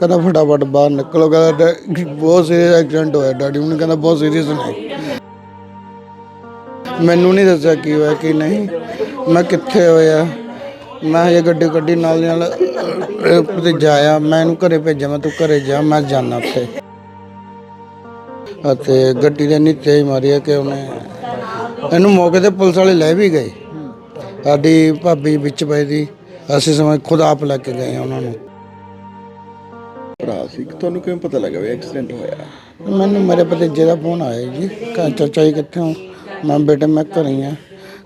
ਕਹਿੰਦਾ ਫਟਾਫਟ ਬਾਹਰ ਨਿਕਲੋ ਕਹਿੰਦਾ ਡੈ- ਬਹੁਤ ਸੀਰੀਅਸ ਐਕਸੀਡੈਂਟ ਹੋਇਆ ਡੈਡੀ ਉਹਨੇ ਕਹਿੰਦਾ ਬਹੁਤ ਸੀਰੀਅਸ ਨੇ। ਮੈਨੂੰ ਨਹੀਂ ਦੱਸਿਆ ਕੀ ਹੋਇਆ ਕੀ ਨਹੀਂ। ਮੈਂ ਕਿੱਥੇ ਹੋਇਆ? ਮੈਂ ਹਜੇ ਗੱਡੀ ਗੱਡੀ ਨਾਲ ਦੀ ਨਾਲ ਅਹ, ਭਤੀਜਾ ਆਇਆ ਮੈਂ ਇਹਨੂੰ ਘਰੇ ਭੇਜਿਆ ਮੈਂ ਤੂੰ ਘਰੇ ਜਾ ਮੈਂ ਜਾਣਾ ਉੱਥੇ। ਅਤੇ ਗੱਡੀ ਦੇ ਇੰਨੀ ਤੇਜ਼ ਮਾਰੀ ਆ ਕਿ ਉਹਨੇ। ਇਹਨੂੰ ਮੌਕੇ ਤੇ ਪੁਲਿਸ ਵਾਲੇ ਲੈ ਵੀ ਗਏ। ਸਾਡੀ ਭਾਬੀ ਵਿੱਚ ਪਈ ਦੀ ਅਸੀਂ ਸਮਝ ਖੁਦ ਆਪ ਲੈ ਕੇ ਗਏ ਉਹਨਾਂ ਨੂੰ। ਭਰਾ ਸੀ। ਤੁਹਾਨੂੰ ਕਿਵੇਂ ਪਤਾ ਲੱਗਾ ਵੀ ਐਕਸੀਡੈਂਟ ਹੋਇਆ? ਮੈਨੂੰ ਮੇਰੇ ਭਤੀਜੇ ਦਾ ਫੋਨ ਆਇਆ ਜੀ। ਕਹਿੰਦਾ ਚਾਚਾ ਜੀ ਕਿੱਥੇ ਹੋ ਮੈਂ ਬੇਟੇ ਮੈਂ ਘਰੇ ਹੀ ਆ।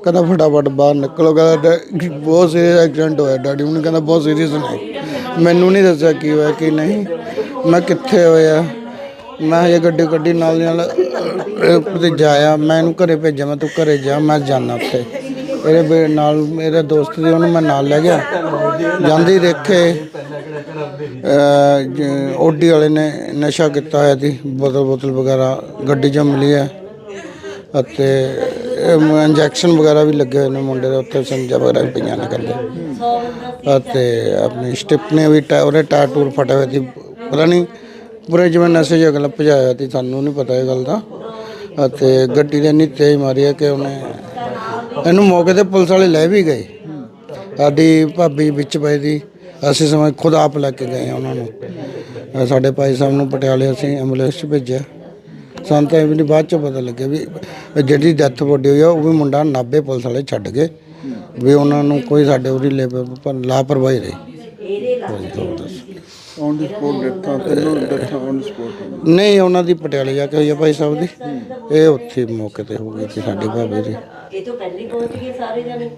ਕਹਿੰਦਾ ਫਟਾਫਟ ਬਾਹਰ ਨਿਕਲੋ। ਕਹਿੰਦਾ ਡੈ- ਬਹੁਤ ਸੀਰੀਅਸ ਐਕਸੀਡੈਂਟ ਹੋਇਆ ਡੈਡੀ ਉਹਨੇ ਕਹਿੰਦਾ ਬਹੁਤ ਸੀਰੀਅਸ ਨੇ। ਮੈਨੂੰ ਨਹੀਂ ਦੱਸਿਆ ਕੀ ਹੋਇਆ ਕੀ ਨਹੀਂ। ਮੈਂ ਕਿੱਥੇ ਹੋਇਆ? ਮੈਂ ਹਜੇ ਗੱਡੀ ਗੱਡੀ ਨਾਲ ਦੀ ਨਾਲ ਅਹ, ਭਤੀਜਾ ਆਇਆ। ਮੈਂ ਇਹਨੂੰ ਘਰੇ ਭੇਜਿਆ। ਮੈਂ ਤੂੰ ਘਰੇ ਜਾ ਮੈਂ ਜਾਣਾ ਉੱਥੇ। ਇਹਦੇ ਬੇ- ਨਾਲ ਮੇਰੇ ਦੋਸਤ ਸੀ ਉਹਨੂੰ ਮੈਂ ਨਾਲ ਲੈ ਗਿਆ। ਜਾਂਦੀ ਦੇਖੇ ਓਡੀ ਵਾਲੇ ਨੇ ਨਸ਼ਾ ਕੀਤਾ ਹੋਇਆ ਸੀ, ਬੋਤਲ ਬੋਤਲ ਵਗੈਰਾ, ਗੱਡੀ 'ਚ ਮਿਲੀ ਹੈ। ਅਤੇ ਇੰਜੈਕਸ਼ਨ ਵਗੈਰਾ ਵੀ ਲੱਗੇ ਹੋਏ ਨੇ ਮੁੰਡੇ ਦੇ ਉੱਤੇ ਸੰਜਾ ਵਗੈਰਾ ਵੀ ਪਈਆਂ ਨੇ ਕਹਿੰਦੇ। ਅਤੇ ਆਪਣੀ ਸਟਿਪ ਨੇ ਵੀ ਟਾ- ਉਹਦੇ ਟਾਇਰ ਟੂਰ ਫਟੇ ਹੋਏ ਸੀ, ਪਤਾ ਨਹੀਂ ਪੂਰੇ ਜਿਵੇਂ ਨਸ਼ੇ ਜਿਹਾ ਗੱਲ ਭਜਾਇਆ ਸੀ, ਸਾਨੂੰ ਨਹੀਂ ਪਤਾ ਇਹ ਗੱਲ ਦਾ। ਅਤੇ ਗੱਡੀ ਦੇ ਇੰਨੀ ਤੇਜ਼ ਮਾਰੀ ਹੈ ਕਿ ਉਹਨੇ ਇਹਨੂੰ ਮੌਕੇ ਤੇ ਪੁਲਿਸ ਵਾਲੇ ਲੈ ਵੀ ਗਏ। ਸਾਡੀ ਭਾਬੀ ਵਿੱਚ ਪਈ ਦੀ। ਅਸੀਂ ਸਮਝ ਖੁਦ ਆਪ ਲੈ ਕੇ ਗਏ ਉਹਨਾਂ ਨੂੰ। ਸਾਡੇ ਭਾਈ ਸਾਹਿਬ ਨੂੰ ਪਟਿਆਲੇ ਅਸੀਂ ਐਂਬੂਲੈਂਸ 'ਚ ਭੇਜਿਆ। ਸਾਨੂੰ ਤਾਂ ਇਹ ਵੀ ਨਹੀਂ ਬਾਅਦ 'ਚ ਪਤਾ ਲੱਗਿਆ ਵੀ ਜਿਹੜੀ ਡੈਥ ਬੋਡੀ ਹੋਈ ਆ ਉਹ ਵੀ ਮੁੰਡਾ ਨਾਭੇ ਪੁਲਿਸ ਵਾਲੇ ਛੱਡ ਗਏ। ਵੀ ਉਹਨਾਂ ਨੂੰ ਕੋਈ ਸਾਡੇ ਉਹਦੀ ਲੇਬਰ ਲਾਪਰਵਾਹੀ ਰਹੀ ਔਨ ਦੀ ਸਪੋਰਟ ਡੈਥਾਂ ਤਿੰਨੋਂ ਡੈਥਾਂ ਔਨ ਦੀ ਸਪੋਰਟ ਨਹੀਂ ਉਹਨਾਂ ਦੀ ਪਟਿਆਲੇ ਜਾ ਕੇ ਹੋਈ ਆ ਭਾਈ ਸਾਹਿਬ ਦੀ। ਇਹ ਉੱਥੇ ਮੌਕੇ ਤੇ ਹੋ ਗਈ ਸੀ ਸਾਡੀ ਭਾਬੀ ਦੀ। ਇਹ ਤੋਂ ਪਹਿਲੇ ਪਹੁੰਚ ਗਏ ਸਾਰੇ ਜਣੇ।